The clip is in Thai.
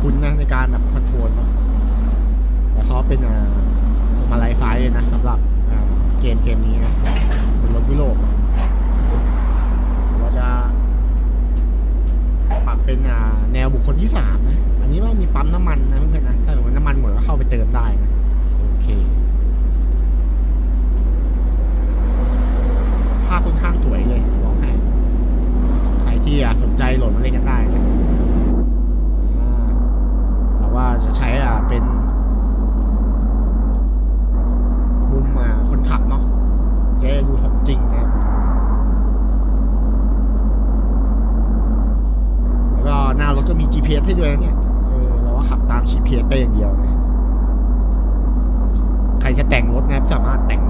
คุ้นนะในการแบบคอนโทรลเนาะแต่เขาเป็นอ่าพวงมาลัยซ้ายเลยนะสำหรับเกมเกมนี้นะเป็นรถยุโรปหรือว่าจะปรับเป็นแนวบุคคลที่สามนะ อันนี้ว่ามีปั๊มน้ำมันนะเพื่อนๆนะ ถ้าสมมติน้ำมันหมดก็เข้าไปเติมได้นะ โอเคภาพค่อนข้างสวยเลยบอกให้ ใครที่สนใจโหลดมาเล่นกันได้นะอ่าเราว่าจะใช้อะเป็น มุมอะคนขับเนาะจะได้ดู สมจริงนะแล้วก็หน้ารถก็มี GPS ให้ด้วยนะเนี่ยเออเราก็ขับตาม GPS ไปอย่างเดียวนะใครจะแต่งรถนะสามารถแต่ง